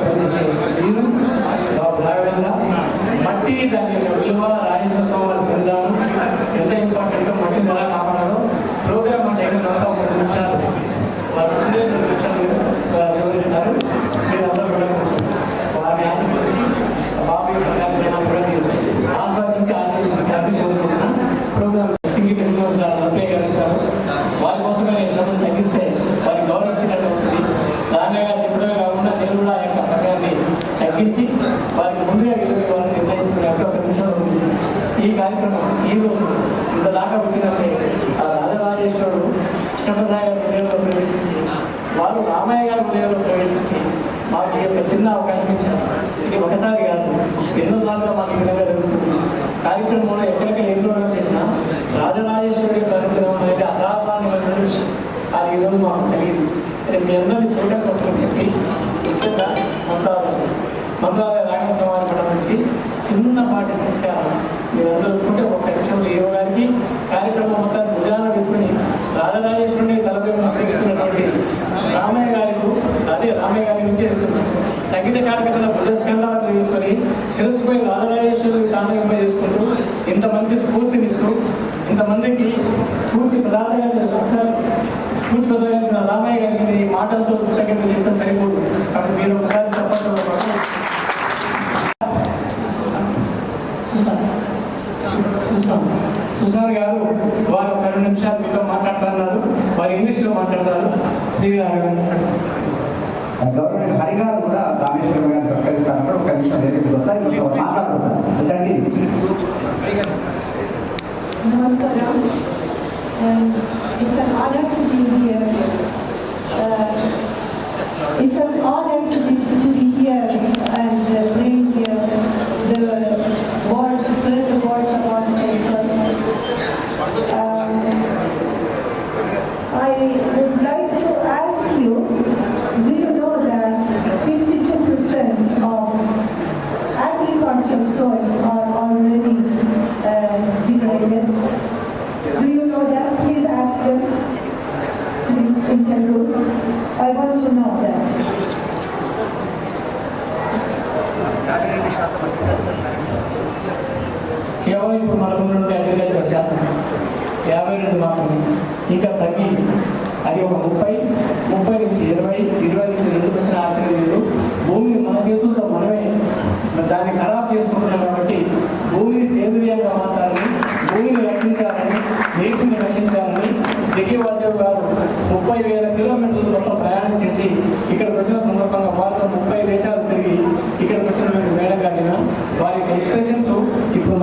ఫౌండేషన్లో పనిచేసే వీరు బాబు రాఘవేంద్ర మట్టి దాని యొక్క విలువ రాజేంద్ర స్వామి వారి సంధానం ఎంత ఇంపార్టెంట్ మట్టిని ఎలా కాపాడాలో ప్రోగ్రామ్ అంటే ఏంటంటే ఒక రెండు నిమిషాలు వారు ఉండే రెండు నిమిషాలు వివరిస్తారు మీరు అందరూ కూడా వారిని ఆశీర్వదించి బాబు యొక్క కార్యక్రమాన్ని కూడా మీరు ఆస్వాదించి ఆశీర్వదిస్తారని ప్రోగ్రామ్ తగ్గించి వారికి ముందుగా గెలిపి వారిని నిర్ణయించుకునే ఒక నిమిషం ఈ కార్యక్రమం ఈ రోజు ఇంతదాకా వచ్చినప్పుడే ఆ రాజరాజేశ్వరుడు కృష్ణప్రసాద్ గారి హృదయంలో ప్రవేశించి వారు రామయ్య గారి హృదయంలో ప్రవేశించి మాకు ఈ యొక్క చిన్న అవకాశం ఇచ్చారు. ఇది ఒకసారి కాదు ఎన్నోసార్లు మాకు ఈ విధంగా జరుగుతుంది. కార్యక్రమంలో ఎక్కడెక్కడ ఏ చేసినా రాజరాజేశ్వరి కార్యక్రమం అనేది అసాధారణమైన విషయం. అది ఈరోజు మాకు తెలియదు. మీ అందరినీ చూడడం మంత్రాలయ రామస్వామి నుంచి చిన్నపాటి సంఖ్య మీరందరూ ఉంటే ఒక నిమిషంలో ఇవ్వడానికి కార్యక్రమం మొత్తాన్ని భుజాన వేసుకుని రాజరాజేశ్వరుని తలపై మోసగిస్తున్నటువంటి రామయ్య గారు అదే రామయ్య గారి నుంచి సంగీత కార్యకర్తల భుజస్కంధాలను తీసుకొని శిరస్సుపై రాజరాజేశ్వరుని తాండవింప చేసుకుంటూ ఇంతమంది స్ఫూర్తినిస్తూ ఇంతమందికి స్ఫూర్తి ప్రధానంగా స్ఫూర్తి ప్రధానంగా రామయ్య గారికి ఈ మాటలతో కృతజ్ఞత చెప్తే సరిపోదు. కాబట్టి మీరు ఒకసారి సుశాంత్ గారు వారు ఒక రెండు నిమిషాలు మీతో మాట్లాడుతున్నారు వారు ఇంగ్లీష్లో మాట్లాడతారు. శ్రీగారు గవర్నమెంట్ హరిగారు కూడా రామేశ్వరం గారిని సత్కరిస్తారంటే ఒక నిమిషం వస్తాయి కొంచెం మాట్లాడుతున్నారు అంటే I want to know that. కేవలం ఇప్పుడు మనకు నుండి అగ్రికల్చర్ శాస్త్రం యాభై రెండు మాత్రమే ఇంకా తగ్గి అది ఒక ముప్పై ముప్పై నుంచి ఇరవై ఇరవై నుంచి రెండు వచ్చిన ఆశ్చర్యం లేదు. భూమిని మన చేతులతో మనమే దాన్ని ఖరాబ్ చేసుకుంటున్నాం కాబట్టి భూమిని సేంద్రియంగా మార్చాలని భూమిని రక్షించాలని నీటిని రక్షించాలని దిగివాదేవ్ గారు ముప్పై వేల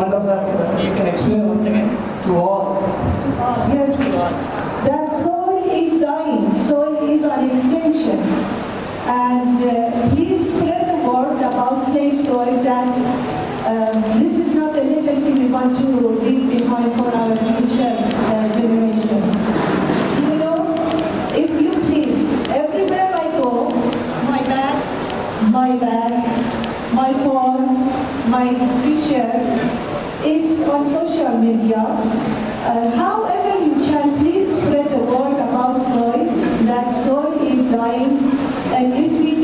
I love that. You can explain once again. To all. Yes. That soil is dying. Soil is on extinction. And uh, please spread the word about safe soil that um, this is not a legacy we want to leave behind for our future uh, generations. You know, if you please, everywhere I go, my bag, my bag, my phone, my t-shirt, on social media. Uh, however you can, please spread the word about soil, that soil is dying. And if we